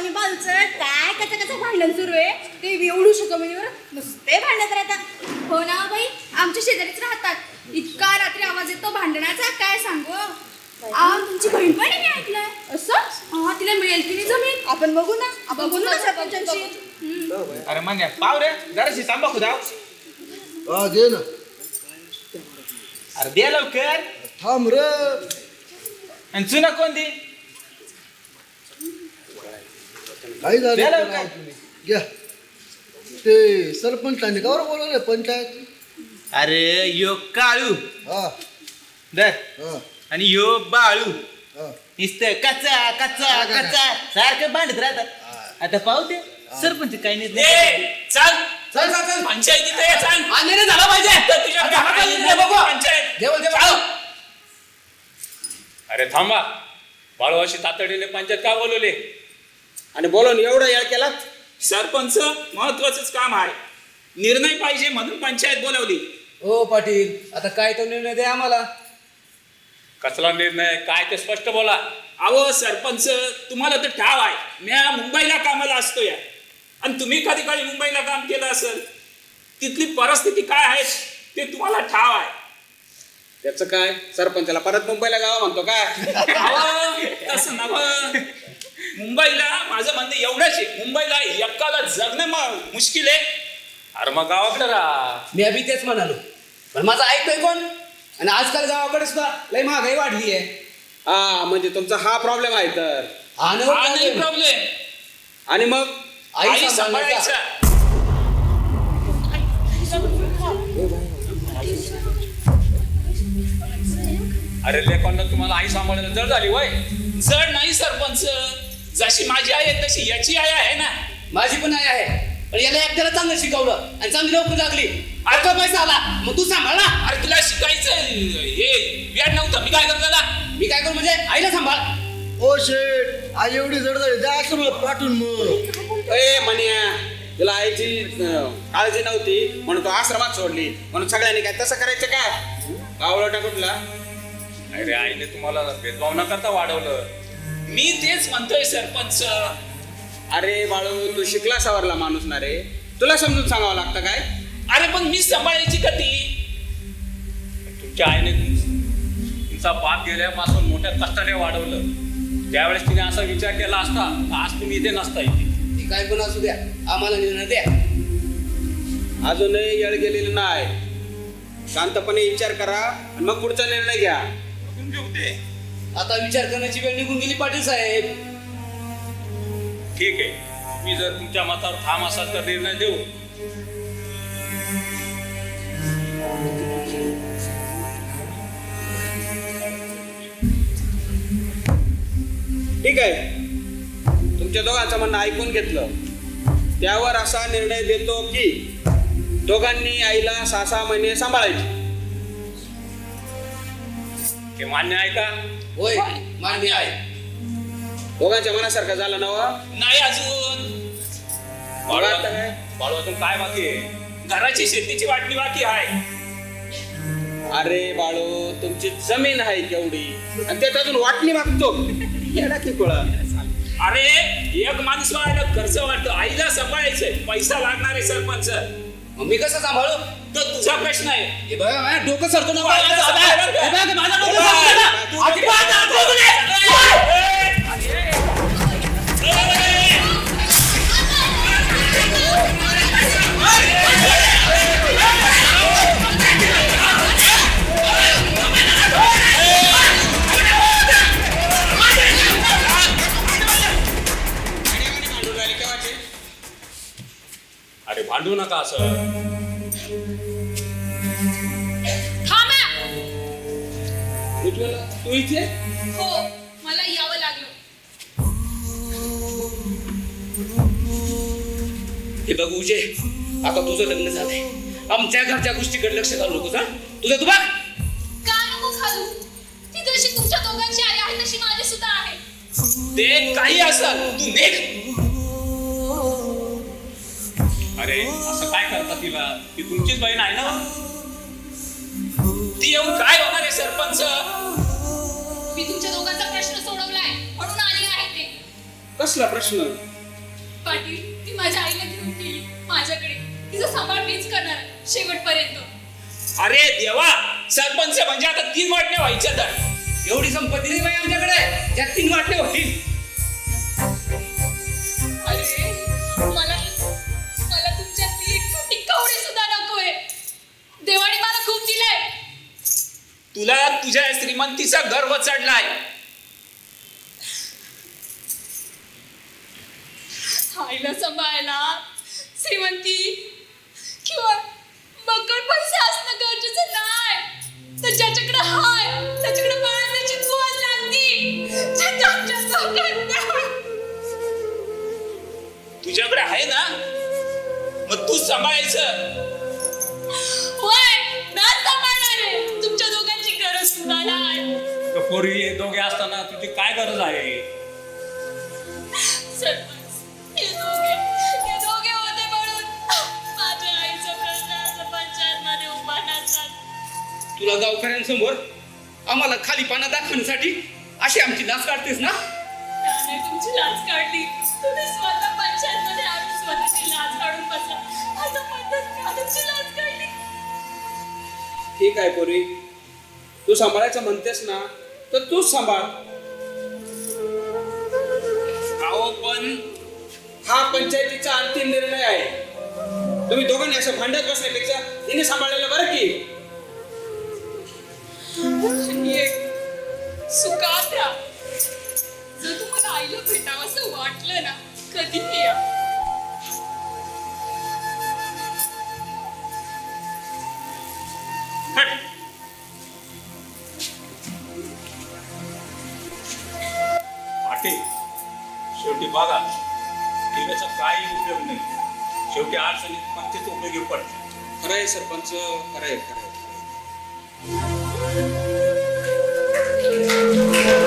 आणि बाजूचं काय कसं कसं भांडण सुरू आहे ते एवढू जमिनीवर नुसते भांडत राहतात हो ना बाई? आमच्या शेजारीच राहतात. इतका रात्री आवाज येतो भांडणाचा काय सांगू? आ तुमची बहीण पण आहे मी ऐकलंय. असं? हा तिला मिळेल की जमीन? आपण बघू ना. आपण बोलू ना सरपंचांशी हो, अरे मान्या. पाव रे जराशी तांबाखू दाव. दे ना. अरे दे लवकर. थांब रे. आणि चुना कोणती काही झालं. द्या? घ्या. ते सरपंचांनी कावर बोलवलंय पंचायत अरे यो काळू. हा. दर हा. आणि यो बाळू. हा. नुसतं कच्चा कच्चा कच्चा सारखं भांडत राहतात. आता पाहू ते सरपंच काही नाही. ए, चल. चल. चल चल पंचायतीत ये, चल. अन्याय झाला पाहिजे. तर तुझ्या घरात येऊन दे बघू. पंचायत. चल. अरे थांबा. बाळवाशी तातडीने पंचायत का बोलवले? आणि बोलून एवढा याळ केला सरपंच महत्वाचंच काम आहे. निर्णय पाहिजे म्हणून पंचायत बोलवली. हो पाटील. आता काय तो निर्णय द्या आम्हाला. कसला निर्णय? काय ते स्पष्ट बोला. अहो सरपंच तुम्हाला तर ठाव आहे. मी मुंबईला कामाला असतो या. आणि तुम्ही कधी कधी मुंबईला काम केलं असेल. तिथली परिस्थिती काय आहे ते तुम्हाला ठाव आहे. त्याचं काय? सरपंचाला परत मुंबईला गावा म्हणतो काय अहो, तसं नव मुंबईला माझं म्हणणं एवढंच आहे. मुंबईला एकाला जगणं मग मुश्किल आहे. अरे मग गावाकडे राहा. मी अभि तेच म्हणालो. पण माझं ऐकतोय कोण? आणि आजकाल गावाकडे सुद्धा लय महागाई वाढली आहे. हा म्हणजे तुमचा हा प्रॉब्लेम आहे तर. हा न हा नाही प्रॉब्लेम आणि मग? आई आई सांभाळायचा. सांभाळायचा. अरे लेखांना तुम्हाला आई सांभाळायला जड झाली वय. जड नाही सरपंच. जशी माझी आई आहे तशी याची आई आहे ना. माझी पण आई आहे. पण याला एकट्याला चांगलं शिकवलं आणि चांगली नोकरी लागली. आता पैसा आला. मग तू सांभाळ ना. अरे तुला शिकायचं हे व्याड नव्हतं. मी काय करतो त्याला? मी काय करू म्हणजे आईला सांभाळ. ओ शेठ आई एवढी जड झाली द्या असं मला पाठवून मग. ए म्हण्या तुला आईची काळजी नव्हती. म्हणून तो आश्रमात सोडली. म्हणून सगळ्यांनी काय तसं करायचं काय गावळटा कुठला? अरे आईने तुम्हाला भेदभाव न करता वाढवलं. मी तेच म्हणतोय सरपंच. अरे बाळू तू शिकला सवरला माणूस ना रे. तुला समजून सांगावं लागतं काय? अरे पण मी सांभाळायची का ती तुमच्या आईने तुम- तुमचा बाप गेल्यापासून मोठ्या कष्टाने वाढवलं. त्यावेळेस तिने असा विचार केला असता तर आज तुम्ही इथे नसता इथे. ती काय पण असू द्या. आम्हाला निर्णय द्या. अजूनही येळ गेलेली नाही. शांतपणे विचार करा आणि मग पुढचा निर्णय घ्या. आता विचार करण्याची वेळ निघून गेली पाटील साहेब. ठीक आहे. तुम्ही जर तुमच्या मतावर ठाम असाल तर निर्णय देऊ. ठीक आहे. तुमच्या दोघांचं म्हणणं ऐकून घेतलं. त्यावर असा निर्णय देतो की दोघांनी आईला सहा सहा महिने सांभाळायचे. हे मान्य आहे का? होय. मान्य आहे. दोघांच्या मनासारखं झालं नव नाही अजून. बाळू आता काय? बाळू अजून काय बाकी आहे? घराची शेतीची वाटणी बाकी आहे. अरे बाळू तुमची जमीन आहे केवढी. आणि त्यात अजून वाटणी मागतो. येडा की कोळा अरे एक माणूस व्हायला खर्च वाटतो. आईला सांभाळायचंय. पैसा लागणार आहे सरपंच. मग मी कसं सांभाळू? तो तुझा प्रश्न आहे डोकं सरतो ना बाळा, बाळा. बाळा, बघा, माझं डोकं बाळा, सरतं ना. तू- अजिबात दाखवू नये. अरे भांडू नका असं तू इथे? हो मला यावं लागलं. हे बघ उजे आता तुझं लग्न झालंय. आमच्या घरच्या गोष्टीकडे लक्ष घालू नकोस हा? तुझं तू बघ. का नको घालू ती जशी तुमच्या दोघांची आई आहे तशी माझी सुद्धा आहे. ते काही असल तू नेक. अरे असं काय करता तिला? ती तुमचीच बहीण आहे ना? ती येऊन काय कसला प्रश्न? पाटील ती माझ्या आईला घेऊन गेली माझ्याकडे. तिचा सांभाळ मीच करणार शेवटपर्यंत. अरे देवा! सरपंच म्हणजे आता तीन वाटण्या व्हायच्या तर. एवढी संपत्ती नाही बाई आमच्याकडे. ज्यात तीन वाटणे होतील. अरे मला मला तुमच्यातली एक छोटी कवडी सुद्धा नकोय. देवाने मला खूप दिलंय. तुला तुझ्या श्रीमंतीचा गर्व चढलाय. आईला सांभाळायला. श्रीमंती किंवा बक्कळ पैसे असणं गरजेचं नाही. तर ज्याच्याकडे हाय त्याच्याकडे बाळगण्याची कुवत लागती. तुझ्याकडे आहे ना? मग तू सांभाळायचं. तुमच्या दोघांची गरज सुद्धा नाही तर पूर्वी हे दोघे असताना तुझी काय गरज आहे? तुला गावकऱ्यांसमोर आम्हाला खाली पाना दाखवण्यासाठी अशी आमची लाच काढतेस ना? त्याने तुमची लाच काढली. तुम्ही स्वतः पंचायतमध्ये आणून स्वतःची काढून बसला आता म्हणतात का तुमची काढली. ठीक आहे पोरी. तू सांभाळायचं म्हणतेस ना तर तूच सांभाळ. अहो पण हा पंचायतीचा अंतिम निर्णय आहे. तुम्ही दोघांनी असं भांडत बसण्यापेक्षा हिने सांभाळलेलं बरं की? सुखात राहा जर तुम्हाला आईला भेटावं असं वाटलं ना कधीही या. पाटील शेवटी बघा त्याचा काही उपयोग नाही. शेवटी अडचणीत पंचायत उपयोगी पडते खरं आहे सरपंच खरं आहे खरं आहे. Música